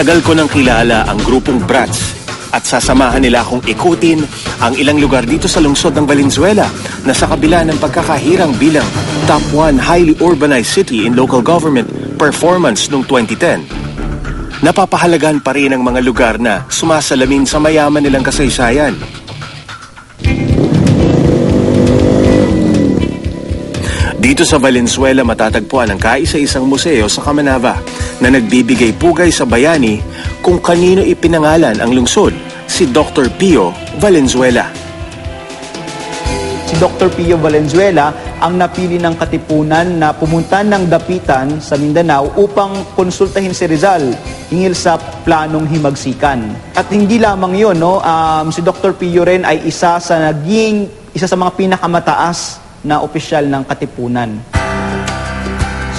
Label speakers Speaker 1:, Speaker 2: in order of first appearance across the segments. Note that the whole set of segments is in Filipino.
Speaker 1: Matagal ko nang kilala ang grupong Brats at sasamahan nila akong ikutin ang ilang lugar dito sa lungsod ng Valenzuela na sa kabila ng pagkakahirang bilang top 1 highly urbanized city in local government performance noong 2010. Napapahalagan pa rin ang mga lugar na sumasalamin sa mayaman nilang kasaysayan. Dito sa Valenzuela matatagpuan ang kaisa-isang museo sa Kamanava na nagbibigay pugay sa bayani kung kanino ipinangalan ang lungsod, si Dr. Pio Valenzuela.
Speaker 2: Si Dr. Pio Valenzuela ang napili ng katipunan na pumunta ng dapitan sa Mindanao upang konsultahin si Rizal hingil sa planong himagsikan. At hindi lamang yun, no? um, si Dr. Pio rin ay isa sa naging isa sa mga pinakamataas na opisyal ng katipunan.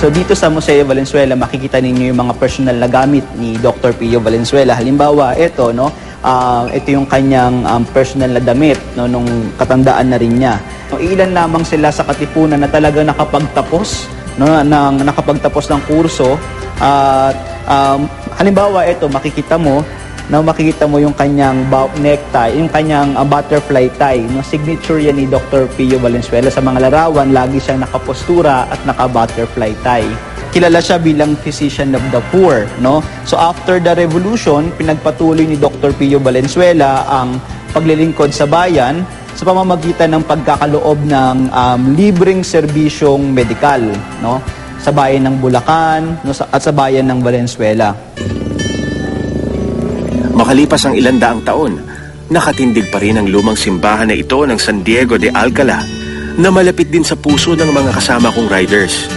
Speaker 2: So dito sa Museo Valenzuela, makikita ninyo yung mga personal na gamit ni Dr. Pio Valenzuela. Halimbawa, ito, no, ah, ito yung kanyang um, personal na damit no, nung katandaan na rin niya. No, ilan lamang sila sa katipunan na talaga nakapagtapos no, ng, nakapagtapos ng kurso. At um, halimbawa, ito, makikita mo, na makikita mo yung kanyang necktie, yung kanyang uh, butterfly tie, no signature yan ni Dr. Pio Valenzuela sa mga larawan, lagi siyang nakapostura at naka-butterfly tie. Kilala siya bilang physician of the poor, no? So after the revolution, pinagpatuloy ni Dr. Pio Valenzuela ang paglilingkod sa bayan sa pamamagitan ng pagkakaloob ng um, libreng serbisyong medikal, no? Sa bayan ng Bulacan no? at sa bayan ng Valenzuela.
Speaker 1: Makalipas ang ilang daang taon, nakatindig pa rin ang lumang simbahan na ito ng San Diego de Alcala na malapit din sa puso ng mga kasama kong riders.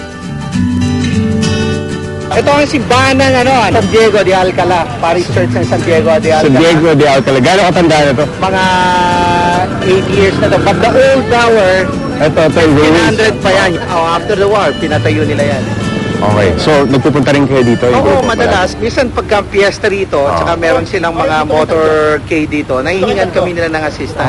Speaker 3: Ito ang simbahan ng ano, San Diego de Alcala, Parish Church ng San Diego de Alcala.
Speaker 4: San Diego de Alcala. Gano'ng katanda na to?
Speaker 3: Mga 8 years na to. But the old tower,
Speaker 4: Ito, ito yung ruins.
Speaker 3: 100 pa yan. Oh, after the war, pinatayo nila yan.
Speaker 4: Okay. So, nagpupunta rin kayo dito? yung
Speaker 3: Oo,
Speaker 4: grupo?
Speaker 3: madalas. Minsan pagka fiesta rito,
Speaker 4: Ah.
Speaker 3: tsaka meron silang mga motorcade dito, nahihingan kami nila ng assistance.